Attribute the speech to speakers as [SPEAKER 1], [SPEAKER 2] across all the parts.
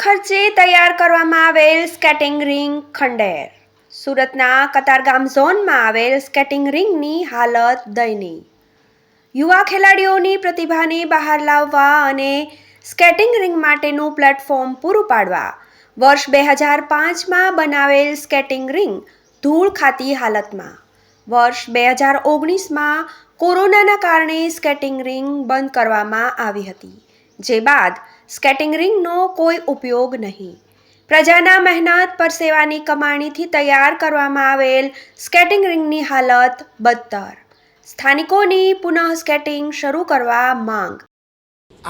[SPEAKER 1] ખર્ચે તૈયાર કરવામાં આવેલ સ્કેટિંગ રિંગ ખંડેર. સુરતના કતારગામ ઝોનમાં આવેલ સ્કેટિંગ રિંગની હાલત દયનીય. યુવા ખેલાડીઓની પ્રતિભાને બહાર લાવવા અને સ્કેટિંગ રિંગ માટેનું પ્લેટફોર્મ પૂરું પાડવા વર્ષ બે હજાર પાંચમાં બનાવેલ સ્કેટિંગ રિંગ ધૂળ ખાતી હાલતમાં. વર્ષ બે હજાર ઓગણીસમાં કોરોનાના કારણે સ્કેટિંગ રિંગ બંધ કરવામાં આવી હતી. જે બાદ સ્કેટિંગ રિંગનો કોઈ ઉપયોગ નહીં. પ્રજાના મહેનત પર સેવાની કમાણીથી તૈયાર કરવામાં આવેલ સ્કેટિંગ રિંગની હાલત બદતર. સ્થાનિકોની પુનઃ સ્કેટિંગ શરૂ કરવા માંગ.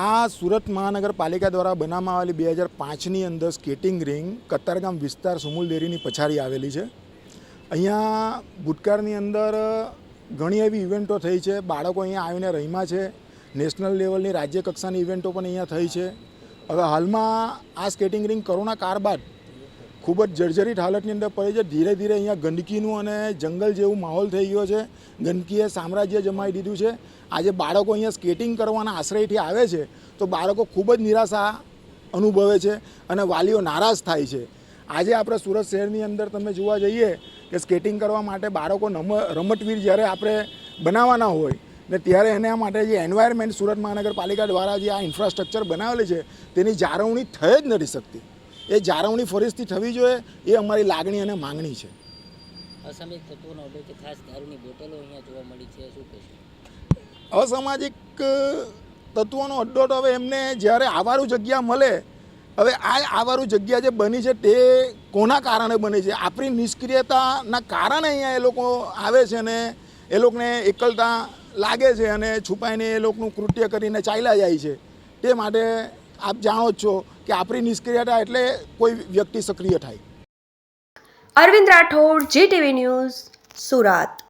[SPEAKER 2] આ સુરત મહાનગરપાલિકા દ્વારા બનાવવામાં આવેલી બે હજાર પાંચની અંદર સ્કેટિંગ રિંગ કતારગામ વિસ્તાર સુમુલ ડેરીની પછાડી આવેલી છે. અહીંયા ભૂતકાળની અંદર ઘણી એવી ઇવેન્ટો થઈ છે. બાળકો અહીંયા આવીને રહીમાં છે. નેશનલ લેવલની રાજ્ય કક્ષાની ઇવેન્ટો પણ અહીંયા થઈ છે. હવે હાલમાં આ સ્કેટિંગ રિંગ કોરોના કાળ બાદ ખૂબ જ જર્જરિત હાલતની અંદર પડી છે. ધીરે ધીરે અહીંયા ગંદકીનું અને જંગલ જેવું માહોલ થઈ ગયો છે. ગંદકીએ સામ્રાજ્ય જમાવી દીધું છે. આજે બાળકો અહીંયા સ્કેટિંગ કરવાના આશ્રયથી આવે છે તો બાળકો ખૂબ જ નિરાશા અનુભવે છે અને વાલીઓ નારાજ થાય છે. આજે આપણે સુરત શહેરની અંદર તમે જોવા જઈએ કે સ્કેટિંગ કરવા માટે બાળકો નમ, રમતવીર જ્યારે આપણે બનાવવાના હોય ને ત્યારે એના માટે જે એન્વાયરમેન્ટ સુરત મહાનગરપાલિકા દ્વારા જે આ ઇન્ફ્રાસ્ટ્રક્ચર બનાવેલી છે તેની જાળવણી થઈ જ નથી શકતી. એ જાળવણી ફરીથી થવી જોઈએ એ અમારી લાગણી અને માંગણી છે.
[SPEAKER 3] અસામયિક તત્વોનો અડ્ડો છે ખાસ દારૂની બોટલો અહીંયા જોવા મળી છે શું કહેશો?
[SPEAKER 2] અસામાજિક તત્વોનો અડ્ડો તો હવે એમને જ્યારે આવારું જગ્યા મળે હવે આ આવારું જગ્યા જે બની છે તે કોના કારણે બની છે? આપણી નિષ્ક્રિયતાના કારણે અહીંયા એ લોકો આવે છે ને એ લોકોને એકલતા લાગે છે અને છુપાઈને એ લોકોનું કૃત્ય કરીને ચાલ્યા જાય છે. તે માટે આપ જાણો જ છો કે આપણી નિષ્ક્રિયતા એટલે કોઈ વ્યક્તિ સક્રિય થાય.
[SPEAKER 1] Arvind Rathod, GTV news, Surat.